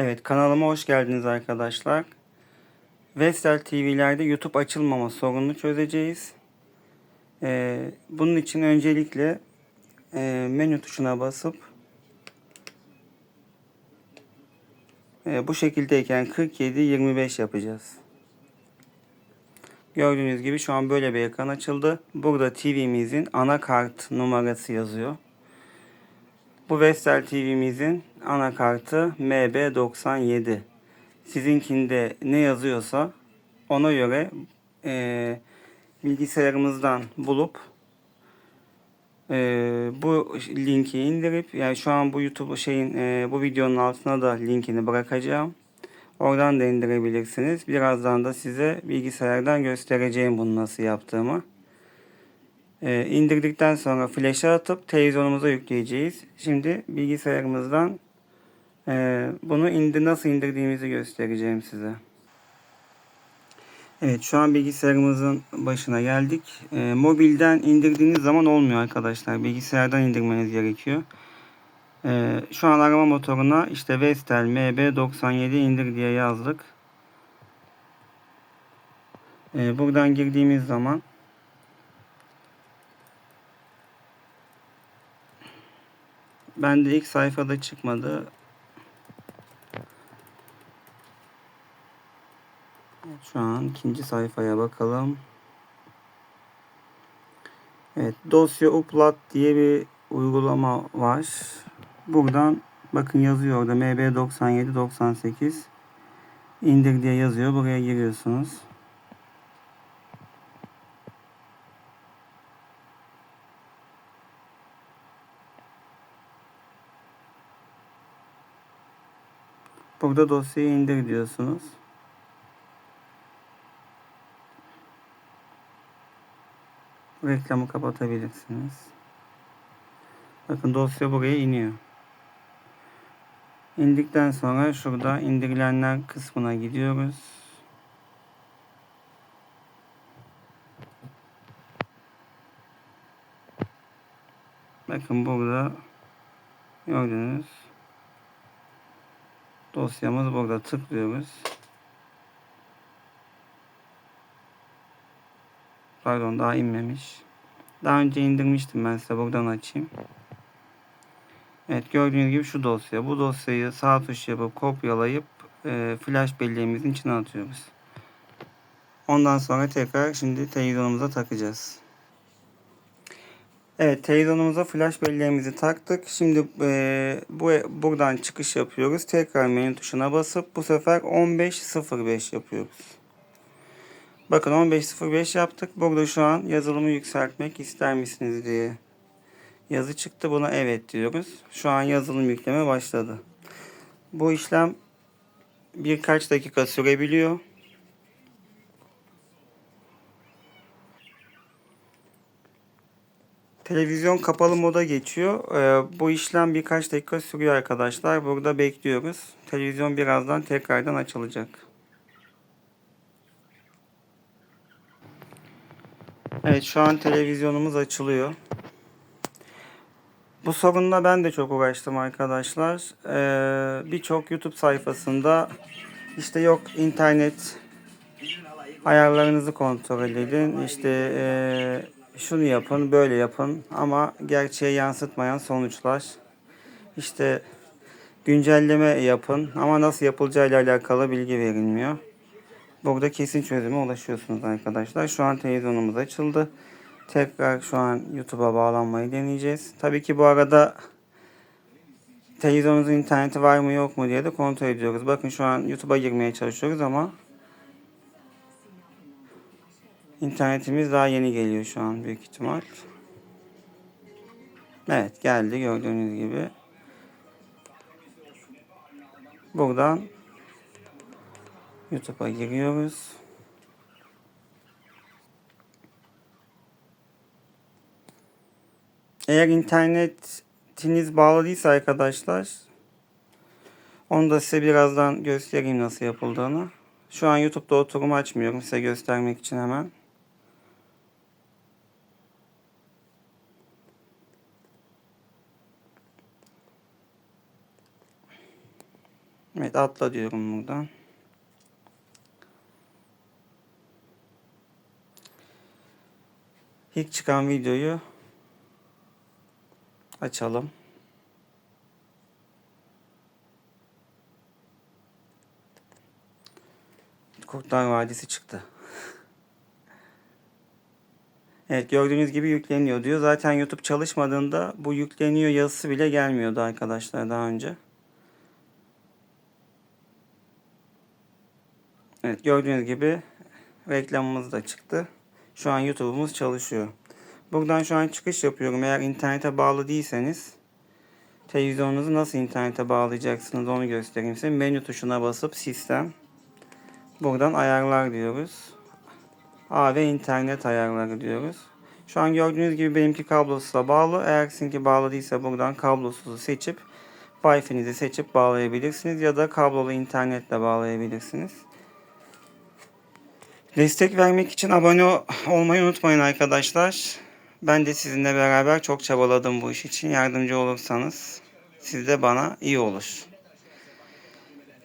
Evet kanalıma hoş geldiniz arkadaşlar. Vestel TV'lerde YouTube açılmama sorununu çözeceğiz. Ee, bunun için öncelikle e, menü tuşuna basıp e, bu şekildeyken 47-25 yapacağız. Gördüğünüz gibi şu an böyle bir ekran açıldı. Burada TV'mizin anakart numarası yazıyor. Bu Vestel TV'mizin anakartı MB97. Sizinkinde ne yazıyorsa ona göre e, bilgisayarımızdan bulup e, bu linki indirip yani şu an bu YouTube şeyin e, bu videonun altına da linkini bırakacağım. Oradan da indirebilirsiniz. Birazdan da size bilgisayardan göstereceğim bunu nasıl yaptığımı. Ee, indirdikten sonra flash'a atıp televizyonumuza yükleyeceğiz. Şimdi bilgisayarımızdan e, bunu indir nasıl indirdiğimizi göstereceğim size. Evet şu an bilgisayarımızın başına geldik. E, mobilden indirdiğiniz zaman olmuyor arkadaşlar. Bilgisayardan indirmeniz gerekiyor. E, şu an arama motoruna işte Vestel MB97 indir diye yazdık. E, buradan girdiğimiz zaman Ben de ilk sayfada çıkmadı. Evet, şu an ikinci sayfaya bakalım. Evet, dosya upload diye bir uygulama var. Buradan bakın yazıyor orada MB9798 indir diye yazıyor. Buraya giriyorsunuz. Burada dosyayı indir diyorsunuz. Reklamı kapatabilirsiniz. Bakın dosya buraya iniyor. İndikten sonra şurada indirilenler kısmına gidiyoruz. Bakın burada gördünüz. Dosyamız burada tıklıyoruz. Pardon daha inmemiş. Daha önce indirmiştim ben size buradan açayım. Evet gördüğünüz gibi şu dosya. Bu dosyayı sağ tuş yapıp kopyalayıp e, flash belleğimizin içine atıyoruz. Ondan sonra tekrar şimdi televizyonumuza takacağız. Evet televizyonumuza flash belleğimizi taktık. Şimdi e, bu buradan çıkış yapıyoruz. Tekrar menü tuşuna basıp bu sefer 15.05 yapıyoruz. Bakın 15.05 yaptık. Burada şu an yazılımı yükseltmek ister misiniz diye yazı çıktı. Buna evet diyoruz. Şu an yazılım yükleme başladı. Bu işlem birkaç dakika sürebiliyor. Televizyon kapalı moda geçiyor. Ee, bu işlem birkaç dakika sürüyor arkadaşlar. Burada bekliyoruz. Televizyon birazdan tekrardan açılacak. Evet şu an televizyonumuz açılıyor. Bu sorunla ben de çok uğraştım arkadaşlar. Ee, Birçok YouTube sayfasında işte yok internet ayarlarınızı kontrol edin. İşte ee, şunu yapın, böyle yapın ama gerçeğe yansıtmayan sonuçlar. İşte güncelleme yapın ama nasıl yapılacağıyla alakalı bilgi verilmiyor. Burada kesin çözüme ulaşıyorsunuz arkadaşlar. Şu an televizyonumuz açıldı. Tekrar şu an YouTube'a bağlanmayı deneyeceğiz. Tabii ki bu arada televizyonunuzun interneti var mı yok mu diye de kontrol ediyoruz. Bakın şu an YouTube'a girmeye çalışıyoruz ama İnternetimiz daha yeni geliyor şu an büyük ihtimal. Evet geldi gördüğünüz gibi. Buradan YouTube'a giriyoruz. Eğer internetiniz bağlı değilse arkadaşlar onu da size birazdan göstereyim nasıl yapıldığını. Şu an YouTube'da oturumu açmıyorum size göstermek için hemen. Evet atla diyorum buradan. İlk çıkan videoyu açalım. Kurtlar Vadisi çıktı. Evet gördüğünüz gibi yükleniyor diyor. Zaten YouTube çalışmadığında bu yükleniyor yazısı bile gelmiyordu arkadaşlar daha önce. Evet gördüğünüz gibi reklamımız da çıktı. Şu an YouTube'umuz çalışıyor. Buradan şu an çıkış yapıyorum. Eğer internete bağlı değilseniz televizyonunuzu nasıl internete bağlayacaksınız onu göstereyim size. Menü tuşuna basıp sistem. Buradan ayarlar diyoruz. A ve internet ayarları diyoruz. Şu an gördüğünüz gibi benimki kablosuzla bağlı. Eğer sizinki bağlı değilse buradan kablosuzu seçip Wi-Fi'nizi seçip bağlayabilirsiniz ya da kablolu internetle bağlayabilirsiniz. Destek vermek için abone olmayı unutmayın arkadaşlar. Ben de sizinle beraber çok çabaladım bu iş için. Yardımcı olursanız siz de bana iyi olur.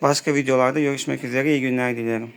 Başka videolarda görüşmek üzere. İyi günler dilerim.